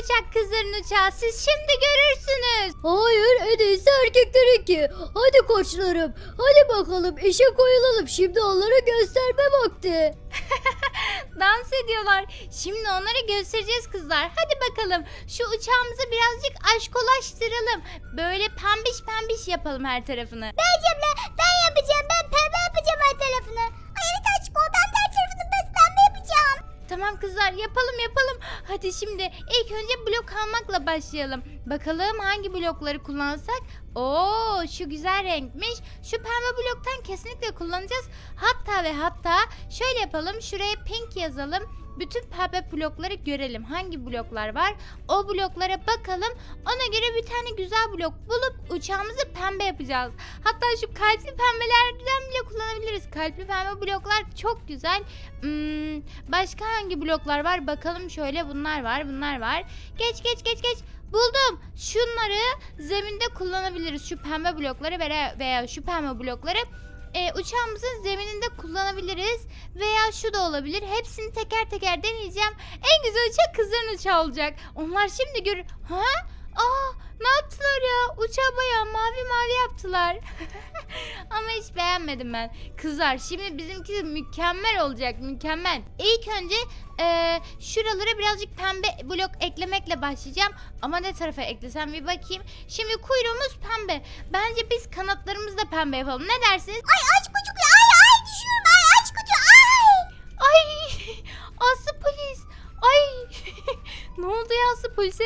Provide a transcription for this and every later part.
uçak kızların uçağı. Siz şimdi görürsünüz. Hayır en iyisi erkeklerinki. Hadi koçlarım. Hadi bakalım işe koyulalım. Şimdi onlara gösterme vakti. Dans ediyorlar. Şimdi onlara göstereceğiz kızlar. Hadi bakalım. Şu uçağımızı birazcık aşkolaştıralım. Böyle pembiş pembiş yapalım her tarafını. Ben yapacağım. Ben pembe yapacağım her tarafını. Ay evet aşkım ben de her tarafını ben. Tamam kızlar yapalım yapalım. Hadi şimdi ilk önce blok almakla başlayalım. Bakalım hangi blokları kullansak. Oo şu güzel renkmiş. Şu pembe bloktan kesinlikle kullanacağız. Hatta ve hatta şöyle yapalım. Şuraya pink yazalım. Bütün pembe blokları görelim. Hangi bloklar var? O bloklara bakalım. Ona göre bir tane güzel blok bulup uçağımızı pembe yapacağız. Hatta şu kalpli pembelerden bile kullanabiliriz. Kalpli pembe bloklar çok güzel. Hmm, başka hangi bloklar var? Bakalım şöyle bunlar var, bunlar var. Geç geç geç geç. Buldum. Şunları zeminde kullanabiliriz. Şu pembe blokları veya, veya şu pembe blokları e, uçağımızın zemininde kullanabiliriz. Veya şu da olabilir. Hepsini teker teker deneyeceğim. En güzel uçak kızların uçağı olacak. Onlar şimdi gör... Ha? Aa, ne yaptılar ya? Uçağı bayağı mavi mavi yaptılar. Ama hiç beğenmedim ben. Kızlar şimdi bizimki mükemmel olacak mükemmel. İlk önce eee, şuralara birazcık pembe blok eklemekle başlayacağım. Ama ne tarafa eklesem bir bakayım. Şimdi kuyruğumuz pembe. Bence biz kanatlarımızı da pembe yapalım. Ne dersiniz? Ay aç kucuk ay ay düşüyorum ay aç kucuk ay. Ay Aslı polis. Ay ne oldu ya Aslı polise?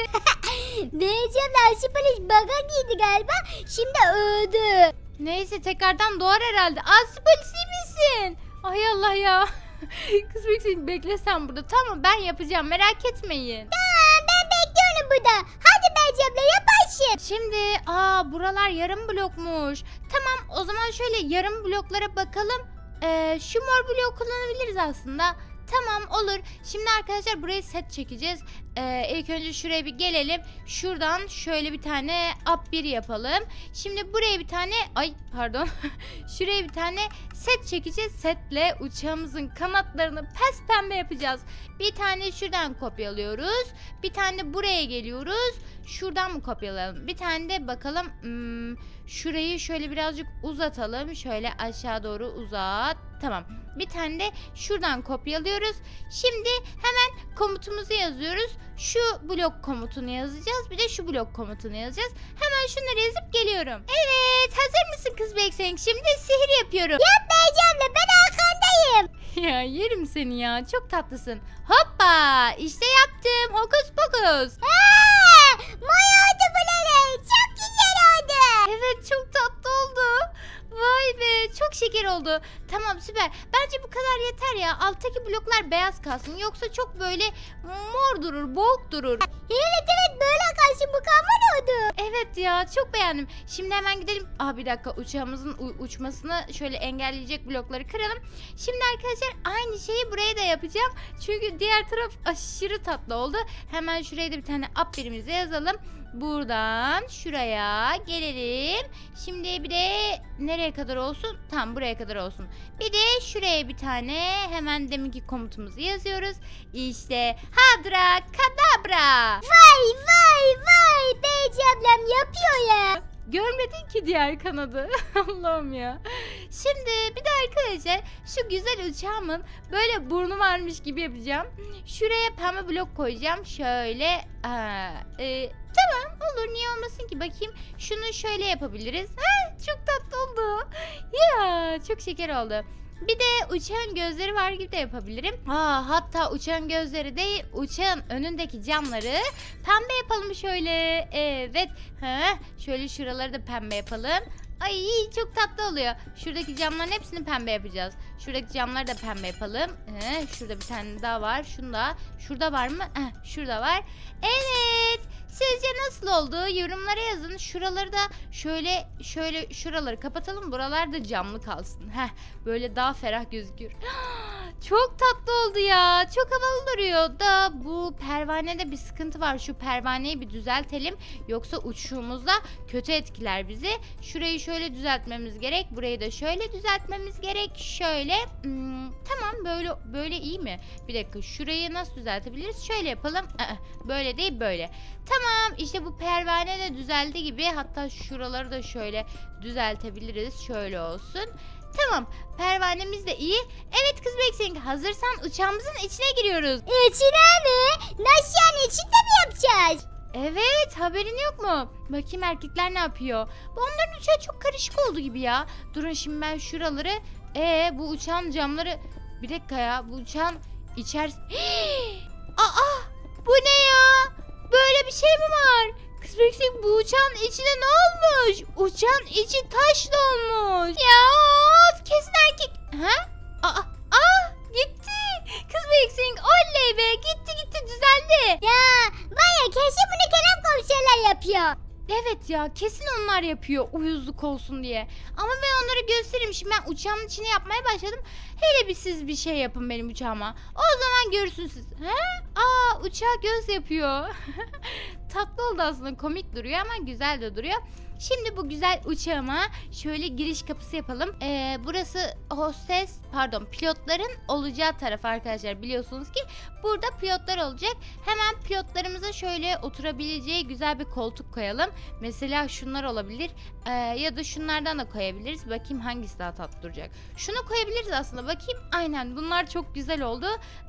Beycemle Ayşe polis baga giydi galiba. Şimdi öldü. Neyse tekrardan doğar herhalde. Aslı polis iyi misin? Ay Allah ya. Kız bekle sen burada. Tamam ben yapacağım merak etmeyin. Tamam ben bekliyorum burada. Hadi Beycemle yap Ayşe. Şimdi aa buralar yarım blokmuş. Tamam o zaman şöyle yarım bloklara bakalım. Ee, şu mor bloğu kullanabiliriz aslında. Tamam olur. Şimdi arkadaşlar burayı set çekeceğiz. Ee, ilk önce şuraya bir gelelim. Şuradan şöyle bir tane up 1 yapalım. Şimdi buraya bir tane ay pardon. şuraya bir tane set çekeceğiz. Setle uçağımızın kanatlarını pes pembe yapacağız. Bir tane şuradan kopyalıyoruz. Bir tane buraya geliyoruz. Şuradan mı kopyalayalım? Bir tane de bakalım. hmm, şurayı şöyle birazcık uzatalım. Şöyle aşağı doğru uzat. Tamam. Bir tane de şuradan kopyalıyoruz. Şimdi hemen komutumuzu yazıyoruz. Şu blok komutunu yazacağız. Bir de şu blok komutunu yazacağız. Hemen şunları yazıp geliyorum. Evet. Hazır mısın kız Beksenk? Şimdi sihir yapıyorum. Yap Beycemle ben arkandayım. ya yerim seni ya. Çok tatlısın. Hoppa. işte yaptım. Hokus pokus. Aa, Maya oldu bu Çok şeker oldu. Tamam süper. Bence bu kadar yeter ya. Alttaki bloklar beyaz kalsın. Yoksa çok böyle mor durur, boğuk durur. Evet evet böyle karşı mükemmel oldu. Evet ya çok beğendim. Şimdi hemen gidelim. Aa bir dakika uçağımızın uçmasını şöyle engelleyecek blokları kıralım. Şimdi arkadaşlar aynı şeyi buraya da yapacağım. Çünkü diğer taraf aşırı tatlı oldu. Hemen şuraya da bir tane up birimize yazalım. Buradan şuraya gelelim. Şimdi bir de nereye kadar olsun? Tam buraya kadar olsun. Bir de şuraya bir tane hemen deminki komutumuzu yazıyoruz. İşte hadra kadabra. Vay vay vay Beycemlem yapıyor ya. Görmedin ki diğer kanadı. Allah'ım ya. Şimdi bir de arkadaşlar şu güzel uçağımın böyle burnu varmış gibi yapacağım. Şuraya pembe blok koyacağım. Şöyle. Aa, e, tamam olur niye olmasın ki bakayım. Şunu şöyle yapabiliriz. Ha, çok tatlı oldu. Ya çok şeker oldu. Bir de uçağın gözleri var gibi de yapabilirim. Aa, hatta uçağın gözleri değil, uçağın önündeki camları pembe yapalım şöyle. Evet. Ha, şöyle şuraları da pembe yapalım. Ay çok tatlı oluyor. Şuradaki camların hepsini pembe yapacağız. Şuradaki camları da pembe yapalım. Ee, şurada bir tane daha var. Şunda. Şurada var mı? Heh, şurada var. Evet. Sizce nasıl oldu? Yorumlara yazın. Şuraları da şöyle şöyle şuraları kapatalım. Buralar da camlı kalsın. Heh, böyle daha ferah gözükür. Çok tatlı oldu ya. Çok havalı duruyor da bu pervanede bir sıkıntı var. Şu pervaneyi bir düzeltelim. Yoksa uçuşumuzda kötü etkiler bizi. Şurayı şöyle düzeltmemiz gerek. Burayı da şöyle düzeltmemiz gerek. Şöyle. Hmm, tamam böyle böyle iyi mi? Bir dakika şurayı nasıl düzeltebiliriz? Şöyle yapalım. Böyle değil böyle. Tamam işte bu pervane de düzeldi gibi. Hatta şuraları da şöyle düzeltebiliriz. Şöyle olsun. Tamam pervanemiz de iyi. Evet kız Beksin hazırsan uçağımızın içine giriyoruz. İçine mi? Nasıl yani içinde mi yapacağız? Evet haberin yok mu? Bakayım erkekler ne yapıyor? Bu onların uçağı çok karışık oldu gibi ya. Durun şimdi ben şuraları. Ee bu uçağın camları. Bir dakika ya bu uçağın içerisi. Aa bu ne ya? Böyle bir şey mi var? Beksin bu uçağın içine ne olmuş? Uçağın içi taş dolmuş. Ya kesin erkek. Ha? Aa, aa gitti. Kız Beksin oley be gitti gitti düzeldi. Ya var ya kesin bunu Kerem komiserler yapıyor. Evet ya kesin onlar yapıyor uyuzluk olsun diye. Ama ben onları göstereyim. Şimdi ben uçağımın içine yapmaya başladım. Hele bir siz bir şey yapın benim uçağıma. O zaman görürsünüz siz. He? Aa uçağa göz yapıyor. Tatlı oldu aslında komik duruyor ama güzel de duruyor. Şimdi bu güzel uçağıma şöyle giriş kapısı yapalım. Ee, burası hostes pardon pilotların olacağı taraf arkadaşlar biliyorsunuz ki burada pilotlar olacak. Hemen pilotlarımıza şöyle oturabileceği güzel bir koltuk koyalım. Mesela şunlar olabilir Ee, ya da şunlardan da koyabiliriz. Bakayım hangisi daha tatlı duracak. Şunu koyabiliriz aslında bakayım. Aynen bunlar çok güzel oldu.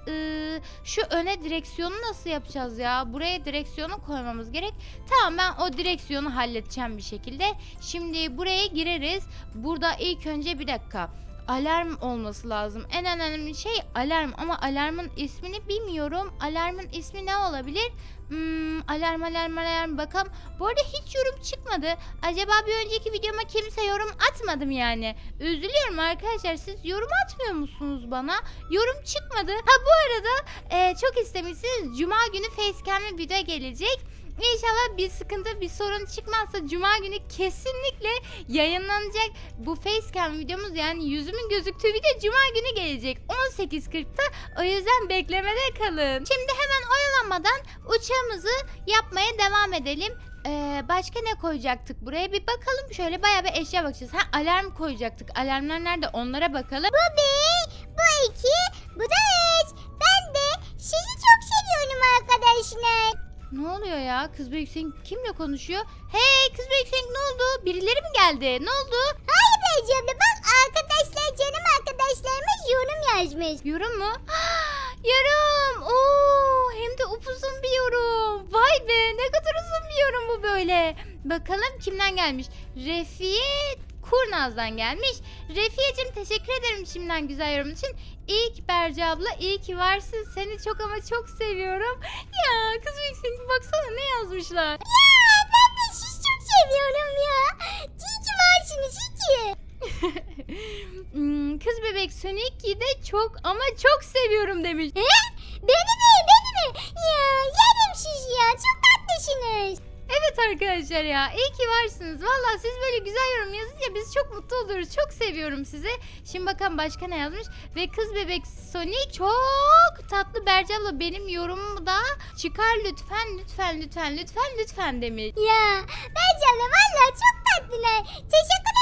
Ee, şu öne direksiyonu nasıl yapacağız ya? Buraya direksiyonu koymamız gerek. Tamam ben o direksiyonu halledeceğim bir şekilde. Şimdi buraya gireriz. Burada ilk önce bir dakika. Alarm olması lazım. En önemli şey alarm ama alarmın ismini bilmiyorum. Alarmın ismi ne olabilir? Hmm, alarm alarm alarm bakalım. Bu arada hiç yorum çıkmadı. Acaba bir önceki videoma kimse yorum atmadı mı yani? Üzülüyorum arkadaşlar. Siz yorum atmıyor musunuz bana? Yorum çıkmadı. Ha bu arada e, çok istemişsiniz. Cuma günü facecam'le video gelecek. İnşallah bir sıkıntı, bir sorun çıkmazsa Cuma günü kesinlikle yayınlanacak bu facecam videomuz yani yüzümün gözüktüğü video Cuma günü gelecek 18.40'ta o yüzden beklemede kalın. Şimdi hemen oyalanmadan uçağımızı yapmaya devam edelim. Ee, başka ne koyacaktık buraya bir bakalım şöyle bayağı bir eşya bakacağız. Ha alarm koyacaktık alarmlar nerede onlara bakalım. Bu bir, bu iki, bu da üç. Ben de sizi çok seviyorum arkadaşlar. Ne oluyor ya kız büyük kimle konuşuyor? Hey kız büyük ne oldu? Birileri mi geldi? Ne oldu? Hayır Beyciğim bak arkadaşlar canım arkadaşlarımız yorum yazmış. Yorum mu? yorum. Oo, hem de upuzun bir yorum. Vay be ne kadar uzun bir yorum bu böyle. Bakalım kimden gelmiş? Refiye Kurnaz'dan gelmiş. Refiye'cim teşekkür ederim şimdiden güzel yorum için. İlk Berce abla iyi ki varsın. Seni çok ama çok seviyorum. Ya kız büyüksün baksana ne yazmışlar. Ya ben de sizi çok seviyorum ya. İyi ki varsınız iyi ki. Hmm, kız bebek Sonic de çok ama çok seviyorum demiş. He? Beni mi beni mi? Ya yerim sizi ya çok tatlısınız. Evet arkadaşlar ya iyi ki varsınız. Valla siz böyle güzel yorum yazınca biz çok mutlu oluruz. Çok seviyorum sizi. Şimdi bakalım başka ne yazmış. Ve kız bebek Sonic çok tatlı Berce abla benim yorumumu da çıkar lütfen lütfen lütfen lütfen lütfen demiş. Ya Beyciğim de valla çok tatlılar. Teşekkür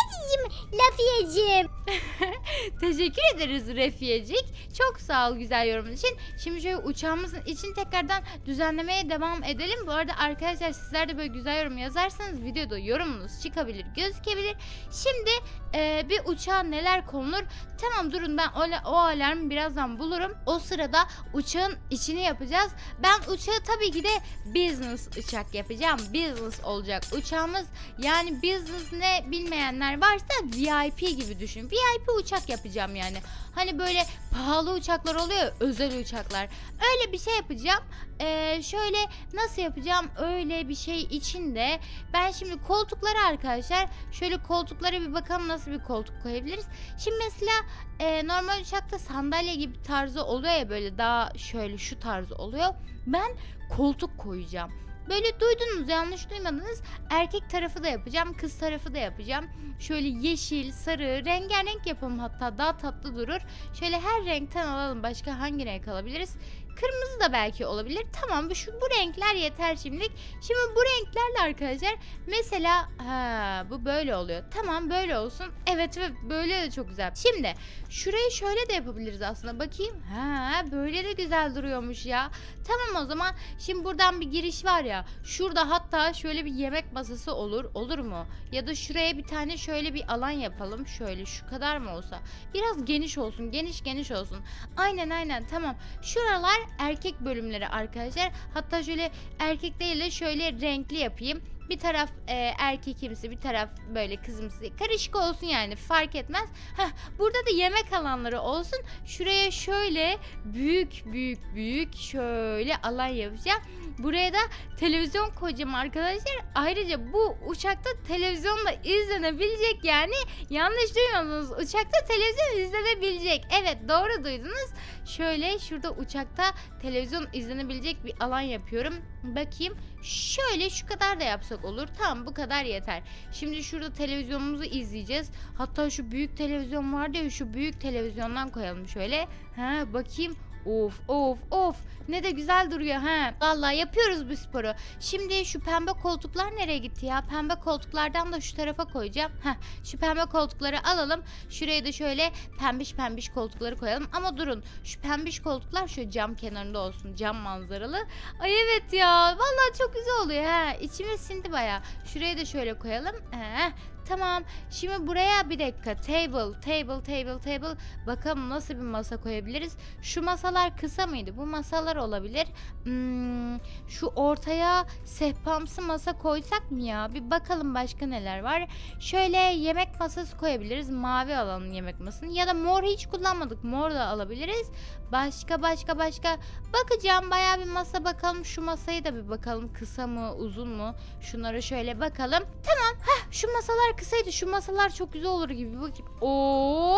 Lafiyeciğim. Teşekkür ederiz Refiyecik. Çok sağ ol güzel yorumun için. Şimdi şöyle uçağımızın için tekrardan düzenlemeye devam edelim. Bu arada arkadaşlar sizler de böyle güzel yorum yazarsanız videoda yorumunuz çıkabilir, gözükebilir. Şimdi e, bir uçağa neler konulur? Tamam durun ben o, o alarmı birazdan bulurum. O sırada uçağın içini yapacağız. Ben uçağı tabii ki de business uçak yapacağım. Business olacak uçağımız. Yani business ne bilmeyenler varsa VIP gibi düşün. VIP uçak yapacağım yani. Hani böyle pahalı uçaklar oluyor özel uçaklar. Öyle bir şey yapacağım. Ee, şöyle nasıl yapacağım? Öyle bir şey içinde. Ben şimdi koltukları arkadaşlar şöyle koltuklara bir bakalım nasıl bir koltuk koyabiliriz. Şimdi mesela e, normal uçakta sandalye gibi tarzı oluyor ya böyle daha şöyle şu tarzı oluyor. Ben koltuk koyacağım. Böyle duydunuz yanlış duymadınız. Erkek tarafı da yapacağım, kız tarafı da yapacağım. Şöyle yeşil, sarı, rengarenk yapalım hatta daha tatlı durur. Şöyle her renkten alalım. Başka hangi renk alabiliriz? Kırmızı da belki olabilir. Tamam şu bu renkler yeter şimdilik. Şimdi bu renklerle arkadaşlar mesela ha bu böyle oluyor. Tamam böyle olsun. Evet evet böyle de çok güzel. Şimdi şurayı şöyle de yapabiliriz aslında. Bakayım. Ha böyle de güzel duruyormuş ya. Tamam o zaman şimdi buradan bir giriş var ya. Şurada hatta şöyle bir yemek masası olur. Olur mu? Ya da şuraya bir tane şöyle bir alan yapalım. Şöyle şu kadar mı olsa. Biraz geniş olsun. Geniş geniş olsun. Aynen aynen tamam. Şuralar erkek bölümleri arkadaşlar. Hatta şöyle erkek değil de şöyle renkli yapayım. Bir taraf e, erkekimsi bir taraf böyle kızımsı karışık olsun yani fark etmez. Heh, burada da yemek alanları olsun. Şuraya şöyle büyük büyük büyük şöyle alan yapacağım. Buraya da televizyon koyacağım arkadaşlar. Ayrıca bu uçakta televizyonda izlenebilecek yani yanlış duymadınız. Uçakta televizyon izlenebilecek. Evet doğru duydunuz. Şöyle şurada uçakta televizyon izlenebilecek bir alan yapıyorum. Bakayım. Şöyle şu kadar da yapsak olur. Tamam bu kadar yeter. Şimdi şurada televizyonumuzu izleyeceğiz. Hatta şu büyük televizyon vardı ya şu büyük televizyondan koyalım şöyle. Ha bakayım. Of of of ne de güzel duruyor ha. Vallahi yapıyoruz bu sporu. Şimdi şu pembe koltuklar nereye gitti ya? Pembe koltuklardan da şu tarafa koyacağım. Heh, şu pembe koltukları alalım. Şuraya da şöyle pembiş pembiş koltukları koyalım. Ama durun şu pembiş koltuklar şu cam kenarında olsun. Cam manzaralı. Ay evet ya. Vallahi çok güzel oluyor ha. İçime sindi baya. Şuraya da şöyle koyalım. Heh, Tamam. Şimdi buraya bir dakika. Table, table, table, table. Bakalım nasıl bir masa koyabiliriz. Şu masalar kısa mıydı? Bu masalar olabilir. Hmm, şu ortaya sehpamsı masa koysak mı ya? Bir bakalım başka neler var. Şöyle yemek masası koyabiliriz. Mavi alalım yemek masasını. Ya da mor hiç kullanmadık. Mor da alabiliriz. Başka başka başka. Bakacağım bayağı bir masa bakalım. Şu masayı da bir bakalım. Kısa mı uzun mu? Şunlara şöyle bakalım. Tamam. Heh, şu masalar kısaydı. Şu masalar çok güzel olur gibi. Bakayım. Oo,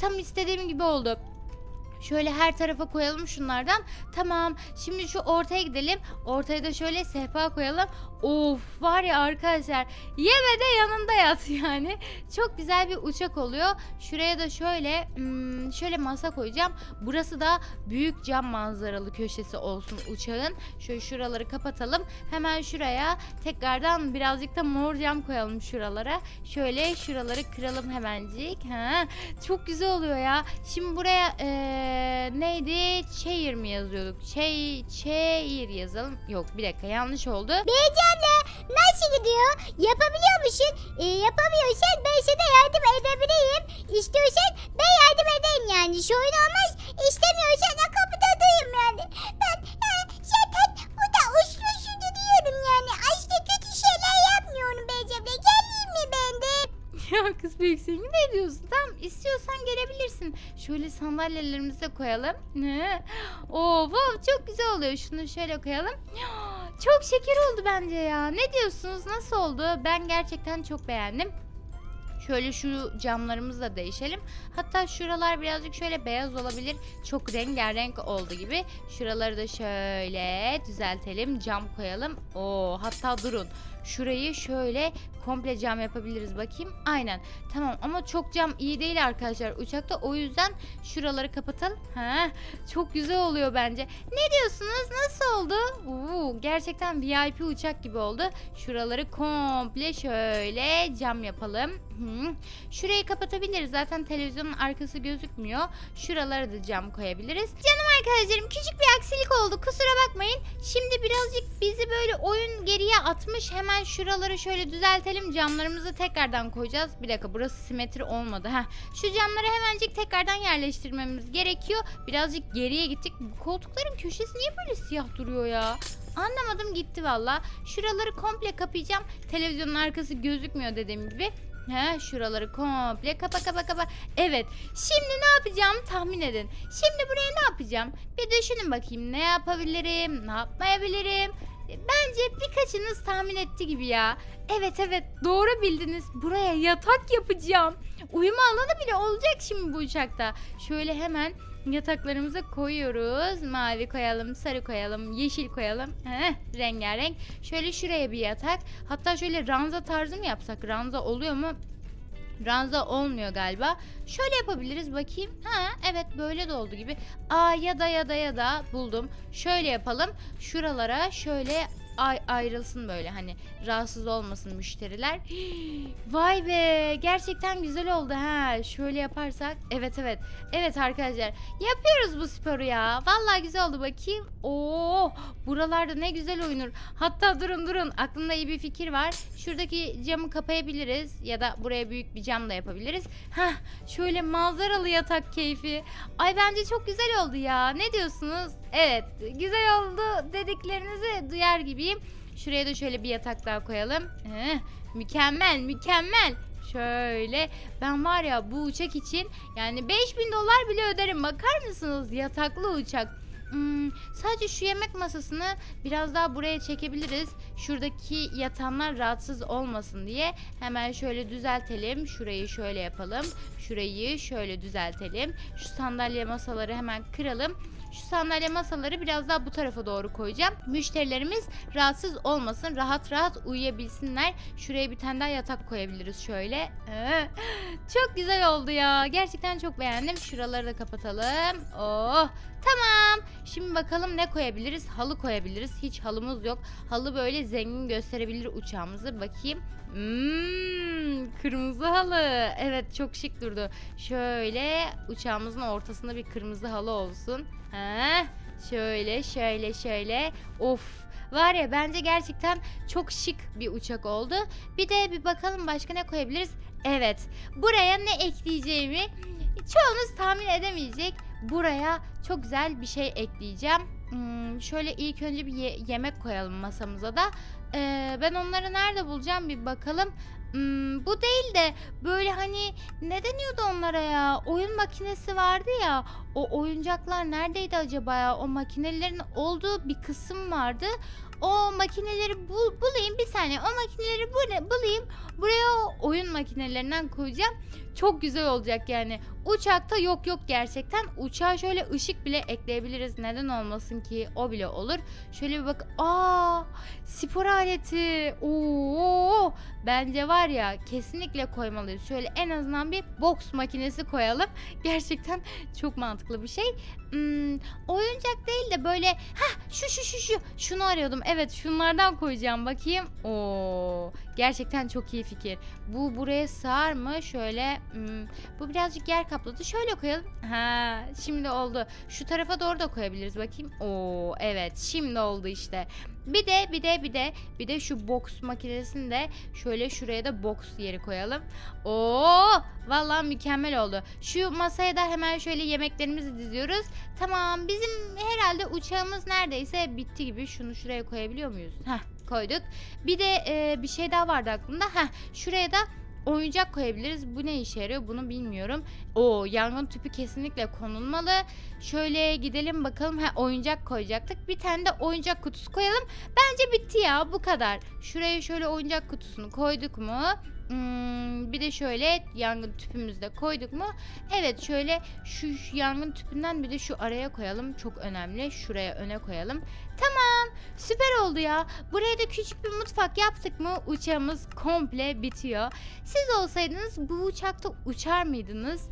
tam istediğim gibi oldu. Şöyle her tarafa koyalım şunlardan. Tamam. Şimdi şu ortaya gidelim. Ortaya da şöyle sehpa koyalım. Of var ya arkadaşlar. Yeme de yanında yat yani. Çok güzel bir uçak oluyor. Şuraya da şöyle hmm, şöyle masa koyacağım. Burası da büyük cam manzaralı köşesi olsun uçağın. Şöyle şuraları kapatalım. Hemen şuraya tekrardan birazcık da mor cam koyalım şuralara. Şöyle şuraları kıralım hemencik. Ha, çok güzel oluyor ya. Şimdi buraya eee, neydi? Chair mi yazıyorduk? Şey, chair yazalım. Yok bir dakika yanlış oldu. Nasıl gidiyor? Yapabiliyor musun? Ee, yapamıyorsan ben sana yardım edebileyim. İstiyorsan ben yardım edeyim yani. Şöyle olmaz. İstemiyorsan da kapıda duyayım yani. Ben e, zaten burada uslu uslu diyorum yani. Aslında kötü şeyler yapmıyorum Beyce'de. Geleyim mi ben? ya kız büyüksün ne diyorsun? Tamam istiyorsan gelebilirsin. Şöyle sandalyelerimizi de koyalım. Of of çok güzel oluyor. Şunu şöyle koyalım. Çok şeker oldu bence ya. Ne diyorsunuz? Nasıl oldu? Ben gerçekten çok beğendim. Şöyle şu camlarımızı da değişelim. Hatta şuralar birazcık şöyle beyaz olabilir. Çok rengarenk oldu gibi. Şuraları da şöyle düzeltelim. Cam koyalım. Oo, hatta durun. Şurayı şöyle komple cam yapabiliriz bakayım. Aynen. Tamam ama çok cam iyi değil arkadaşlar uçakta. O yüzden şuraları kapatalım. Ha, çok güzel oluyor bence. Ne diyorsunuz? Nasıl oldu? Oo, gerçekten VIP uçak gibi oldu. Şuraları komple şöyle cam yapalım. Şurayı kapatabiliriz. Zaten televizyonun arkası gözükmüyor. Şuralara da cam koyabiliriz. Canım arkadaşlarım küçük bir aksilik oldu. Kusura bakmayın. Şimdi birazcık bizi böyle oyun geriye atmış. Hemen şuraları şöyle düzeltelim. Camlarımızı tekrardan koyacağız. Bir dakika burası simetri olmadı. Heh. Şu camları hemencik tekrardan yerleştirmemiz gerekiyor. Birazcık geriye gittik. Koltukların köşesi niye böyle siyah duruyor ya? Anlamadım gitti valla. Şuraları komple kapayacağım. Televizyonun arkası gözükmüyor dediğim gibi. He, şuraları komple kapa kapa kapa. Evet. Şimdi ne yapacağım tahmin edin. Şimdi buraya ne yapacağım? Bir düşünün bakayım. Ne yapabilirim? Ne yapmayabilirim? Bence birkaçınız tahmin etti gibi ya. Evet evet doğru bildiniz. Buraya yatak yapacağım. Uyuma alanı bile olacak şimdi bu uçakta. Şöyle hemen yataklarımıza koyuyoruz. Mavi koyalım, sarı koyalım, yeşil koyalım. Heh, rengarenk. Şöyle şuraya bir yatak. Hatta şöyle ranza tarzı mı yapsak? Ranza oluyor mu? Ranza olmuyor galiba. Şöyle yapabiliriz bakayım. Ha evet böyle de oldu gibi. Aa ya da ya da ya da buldum. Şöyle yapalım. Şuralara şöyle ay ayrılsın böyle hani rahatsız olmasın müşteriler. Vay be gerçekten güzel oldu ha. Şöyle yaparsak evet evet. Evet arkadaşlar yapıyoruz bu sporu ya. Vallahi güzel oldu bakayım. Oo buralarda ne güzel oyunur. Hatta durun durun aklımda iyi bir fikir var. Şuradaki camı kapayabiliriz ya da buraya büyük bir cam da yapabiliriz. Hah şöyle manzaralı yatak keyfi. Ay bence çok güzel oldu ya. Ne diyorsunuz? Evet güzel oldu dediklerinizi duyar gibiyim. Şuraya da şöyle bir yatak daha koyalım. Heh, mükemmel mükemmel. Şöyle ben var ya bu uçak için yani 5000 dolar bile öderim. Bakar mısınız yataklı uçak. Hmm, sadece şu yemek masasını biraz daha buraya çekebiliriz. Şuradaki yatanlar rahatsız olmasın diye hemen şöyle düzeltelim. Şurayı şöyle yapalım. Şurayı şöyle düzeltelim. Şu sandalye masaları hemen kıralım. Şu sandalye masaları biraz daha bu tarafa doğru koyacağım. Müşterilerimiz rahatsız olmasın, rahat rahat uyuyabilsinler. Şuraya bir tane daha yatak koyabiliriz şöyle. Çok güzel oldu ya. Gerçekten çok beğendim. Şuraları da kapatalım. Oh, tamam. Şimdi bakalım ne koyabiliriz? Halı koyabiliriz. Hiç halımız yok. Halı böyle zengin gösterebilir uçağımızı. Bakayım. Hmm, kırmızı halı. Evet çok şık durdu. Şöyle uçağımızın ortasında bir kırmızı halı olsun. Ha, şöyle şöyle şöyle. Of. Var ya bence gerçekten çok şık bir uçak oldu. Bir de bir bakalım başka ne koyabiliriz? Evet. Buraya ne ekleyeceğimi çoğunuz tahmin edemeyecek. Buraya çok güzel bir şey ekleyeceğim. Hmm, şöyle ilk önce bir ye- yemek koyalım masamıza da. Ee, ben onları nerede bulacağım bir bakalım. Hmm, bu değil de böyle hani ne deniyordu onlara ya? Oyun makinesi vardı ya. O oyuncaklar neredeydi acaba ya? O makinelerin olduğu bir kısım vardı. O makineleri bul, bulayım bir saniye. O makineleri bul, bulayım. Buraya oyun makinelerinden koyacağım. Çok güzel olacak yani. Uçakta yok yok gerçekten. Uçağa şöyle ışık bile ekleyebiliriz. Neden olmasın ki? O bile olur. Şöyle bir bak. Aa! Spor aleti. Oo! Bence var ya kesinlikle koymalıyız. Şöyle en azından bir boks makinesi koyalım. Gerçekten çok mantıklı bir şey. Hmm, oyuncak değil de böyle ha şu şu şu şu şunu arıyordum. Evet şunlardan koyacağım bakayım. Oo gerçekten çok iyi fikir. Bu buraya sığar mı? Şöyle hmm, bu birazcık yer kapladı. Şöyle koyalım. Ha şimdi oldu. Şu tarafa doğru da koyabiliriz bakayım. Oo evet şimdi oldu işte. Bir de bir de bir de bir de şu boks makinesini de şöyle şuraya da boks yeri koyalım. Oo vallahi mükemmel oldu. Şu masaya da hemen şöyle yemeklerimizi diziyoruz. Tamam bizim herhalde uçağımız neredeyse bitti gibi. Şunu şuraya koyabiliyor muyuz? Heh koyduk. Bir de e, bir şey daha vardı aklımda. Heh şuraya da oyuncak koyabiliriz. Bu ne işe yarıyor bunu bilmiyorum. O yangın tüpü kesinlikle konulmalı. Şöyle gidelim bakalım. Ha oyuncak koyacaktık. Bir tane de oyuncak kutusu koyalım. Bence bitti ya bu kadar. Şuraya şöyle oyuncak kutusunu koyduk mu? Hmm, bir de şöyle yangın tüpümüzü de koyduk mu? Evet şöyle şu, şu yangın tüpünden bir de şu araya koyalım. Çok önemli. Şuraya öne koyalım. Tamam süper oldu ya. Buraya da küçük bir mutfak yaptık mı uçağımız komple bitiyor. Siz olsaydınız bu uçakta uçar mıydınız?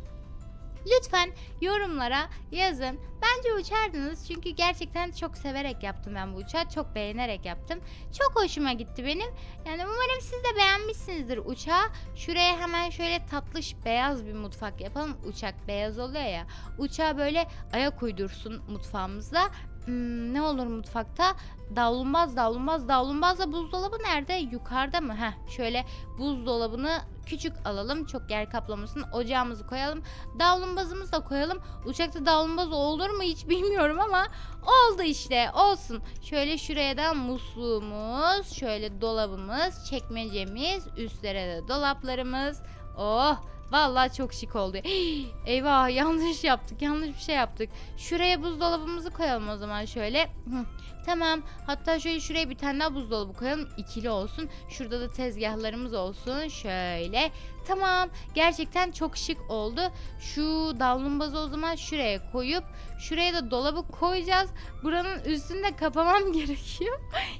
Lütfen yorumlara yazın. Bence uçardınız çünkü gerçekten çok severek yaptım ben bu uçağı. Çok beğenerek yaptım. Çok hoşuma gitti benim. Yani umarım siz de beğenmişsinizdir uçağı. Şuraya hemen şöyle tatlış beyaz bir mutfak yapalım. Uçak beyaz oluyor ya. Uçağa böyle ayak uydursun mutfağımızda. Hmm, ne olur mutfakta? Davlumbaz, davlumbaz, davlumbazla buzdolabı nerede? Yukarıda mı? Heh, şöyle buzdolabını küçük alalım. Çok yer kaplamasın. Ocağımızı koyalım. Davlumbazımızı da koyalım. Uçakta davlumbaz olur mu hiç bilmiyorum ama oldu işte. Olsun. Şöyle şuraya da musluğumuz, şöyle dolabımız, çekmecemiz, üstlere de dolaplarımız. Oh Vallahi çok şık oldu. Eyvah yanlış yaptık. Yanlış bir şey yaptık. Şuraya buzdolabımızı koyalım o zaman şöyle. Tamam. Hatta şöyle şuraya bir tane daha buzdolabı koyalım. ikili olsun. Şurada da tezgahlarımız olsun. Şöyle. Tamam. Gerçekten çok şık oldu. Şu davlumbazı o zaman şuraya koyup şuraya da dolabı koyacağız. Buranın üstünü de kapamam gerekiyor.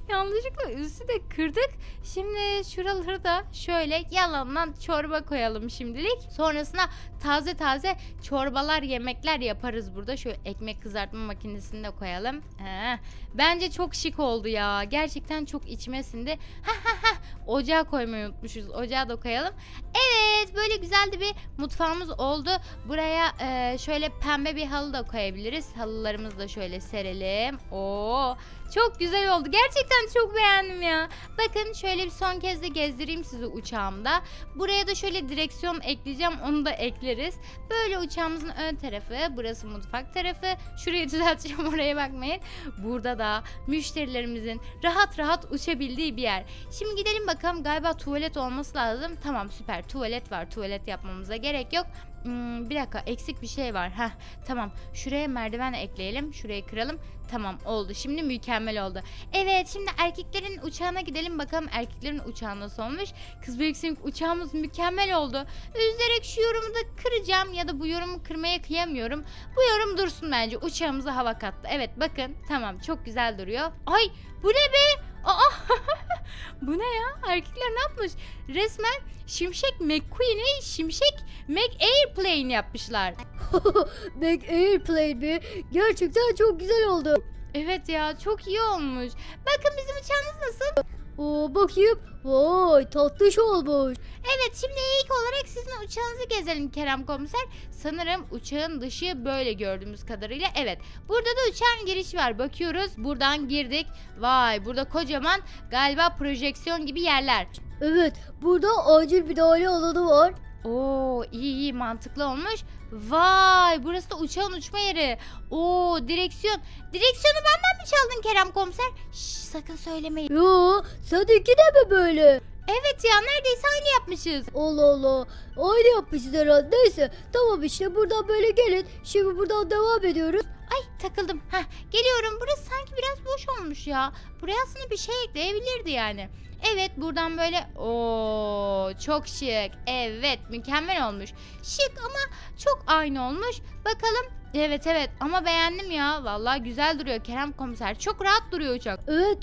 Yanlışlıkla üstü de kırdık. Şimdi şuraları da şöyle yalandan çorba koyalım şimdilik. Sonrasında taze taze çorbalar, yemekler yaparız burada. Şöyle ekmek kızartma makinesini de koyalım. Ee, bence çok şık oldu ya. Gerçekten çok içime sindi. Ha ha ha. Ocağı koymayı unutmuşuz. Ocağı da koyalım. Evet böyle güzel de bir mutfağımız oldu. Buraya e, şöyle pembe bir halı da koyabiliriz. Halılarımızı da şöyle serelim. Oo çok güzel oldu. Gerçekten çok beğendim ya. Bakın şöyle bir son kez de gezdireyim sizi uçağımda. Buraya da şöyle direksiyon ekleyeceğim. Onu da ekleriz. Böyle uçağımızın ön tarafı. Burası mutfak tarafı. Şurayı düzelteceğim oraya bakmayın. Burada da müşterilerimizin rahat rahat uçabildiği bir yer. Şimdi gidelim bakalım. Galiba tuvalet olması lazım. Tamam süper. Tuvalet var. Tuvalet yapmamıza gerek yok. Hmm, bir dakika eksik bir şey var. Heh, tamam. Şuraya merdiven ekleyelim. Şurayı kıralım. Tamam oldu. Şimdi mükemmel oldu. Evet şimdi erkeklerin uçağına gidelim bakalım erkeklerin uçağı nasıl olmuş. Kız büyüksün uçağımız mükemmel oldu. Üzülerek şu yorumu da kıracağım ya da bu yorumu kırmaya kıyamıyorum. Bu yorum dursun bence. Uçağımıza hava kattı. Evet bakın tamam çok güzel duruyor. Ay bu ne be? Aa bu ne ya? Erkekler ne yapmış? Resmen Şimşek McQueen'i Şimşek Mac Airplane yapmışlar. Back Airplane mi? Gerçekten çok güzel oldu. Evet ya çok iyi olmuş. Bakın bizim uçağımız nasıl? Oo, bakayım. Vay tatlış olmuş. Evet şimdi ilk olarak sizin uçağınızı gezelim Kerem Komiser. Sanırım uçağın dışı böyle gördüğümüz kadarıyla. Evet burada da uçağın girişi var. Bakıyoruz buradan girdik. Vay burada kocaman galiba projeksiyon gibi yerler. Evet burada acil müdahale alanı var. Oo iyi iyi mantıklı olmuş. Vay burası da uçağın uçma yeri. Oo direksiyon. Direksiyonu benden mi çaldın Kerem Komiser? Şş, sakın söylemeyin. Yo seninki de mi böyle? Evet ya neredeyse aynı yapmışız. Allah Allah. Aynı yapmışız herhalde. Neyse tamam işte buradan böyle gelin. Şimdi buradan devam ediyoruz. Takıldım. Heh, geliyorum. Burası sanki biraz boş olmuş ya. Buraya aslında bir şey ekleyebilirdi yani. Evet buradan böyle o çok şık. Evet mükemmel olmuş. Şık ama çok aynı olmuş. Bakalım. Evet evet ama beğendim ya. Vallahi güzel duruyor Kerem komiser. Çok rahat duruyor uçak. Evet.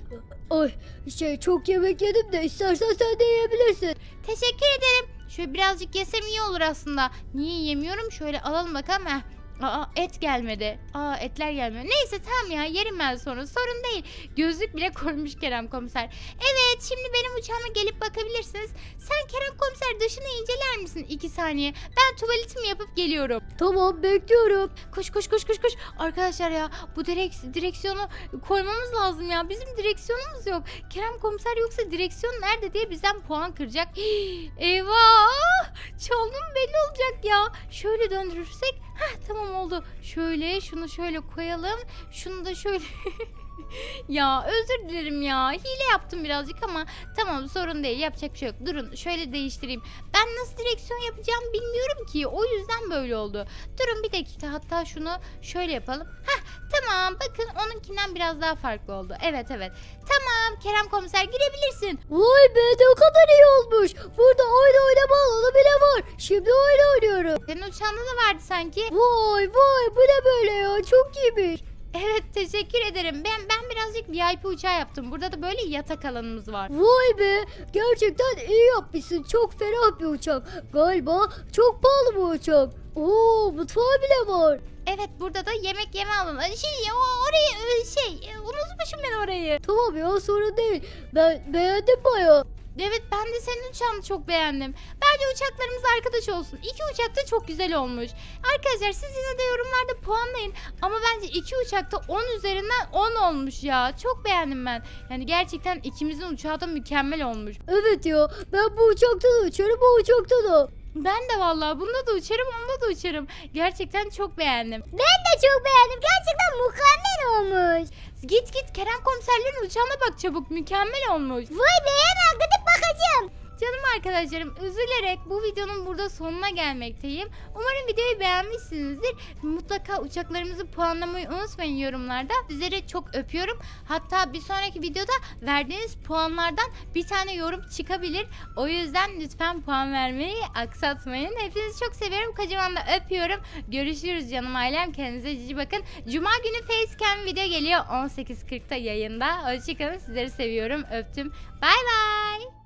Ay şey çok yemek yedim de istersen sen de yiyebilirsin. Teşekkür ederim. Şöyle birazcık yesem iyi olur aslında. Niye yemiyorum? Şöyle alalım bakalım. Heh. Aa et gelmedi. Aa etler gelmiyor. Neyse tamam ya yerim ben sonra. Sorun değil. Gözlük bile koymuş Kerem komiser. Evet şimdi benim uçağıma gelip bakabilirsiniz. Sen Kerem komiser dışını inceler misin? iki saniye. Ben tuvaletimi yapıp geliyorum. Tamam bekliyorum. Koş koş koş koş koş. Arkadaşlar ya bu direks direksiyonu koymamız lazım ya. Bizim direksiyonumuz yok. Kerem komiser yoksa direksiyon nerede diye bizden puan kıracak. Hii, Eyvah! Çaldım belli olacak ya. Şöyle döndürürsek. Heh tamam oldu. Şöyle şunu şöyle koyalım. Şunu da şöyle ya özür dilerim ya. Hile yaptım birazcık ama tamam sorun değil. Yapacak bir şey yok. Durun şöyle değiştireyim. Ben nasıl direksiyon yapacağımı bilmiyorum ki. O yüzden böyle oldu. Durun bir dakika hatta şunu şöyle yapalım. Heh tamam bakın onunkinden biraz daha farklı oldu. Evet evet. Tamam Kerem komiser girebilirsin. Vay be ne kadar iyi olmuş. Burada oyun oynama alanı bile var. Şimdi oyun oynuyorum. Senin uçağında da vardı sanki. Vay vay bu ne böyle ya çok iyiymiş. Evet teşekkür ederim. Ben ben birazcık VIP uçağı yaptım. Burada da böyle yatak alanımız var. Vay be gerçekten iyi yapmışsın. Çok ferah bir uçak. Galiba çok pahalı bu uçak. Oo mutfağı bile var. Evet burada da yemek yeme alanı. Şey o orayı e, şey e, unutmuşum ben orayı. Tamam ya sorun değil. Ben beğendim baya. Evet ben de senin uçağını çok beğendim. Bence uçaklarımız arkadaş olsun. İki uçak da çok güzel olmuş. Arkadaşlar siz yine de yorumlarda puanlayın. Ama bence iki uçak da 10 üzerinden 10 olmuş ya. Çok beğendim ben. Yani gerçekten ikimizin uçağı da mükemmel olmuş. Evet ya ben bu uçakta da uçarım bu uçakta da. Ben de vallahi bunda da uçarım onda da uçarım. Gerçekten çok beğendim. Ben de çok beğendim. Gerçekten mükemmel olmuş. Git git Kerem komiserlerin uçağına bak çabuk. Mükemmel olmuş. Vay be hemen gidip bakacağım. Canım arkadaşlarım üzülerek bu videonun burada sonuna gelmekteyim. Umarım videoyu beğenmişsinizdir. Mutlaka uçaklarımızı puanlamayı unutmayın yorumlarda. Sizleri çok öpüyorum. Hatta bir sonraki videoda verdiğiniz puanlardan bir tane yorum çıkabilir. O yüzden lütfen puan vermeyi aksatmayın. Hepinizi çok seviyorum. Kocaman da öpüyorum. Görüşürüz canım ailem. Kendinize cici bakın. Cuma günü facecam video geliyor 18.40'da yayında. Hoşçakalın. Sizleri seviyorum. Öptüm. Bay bay.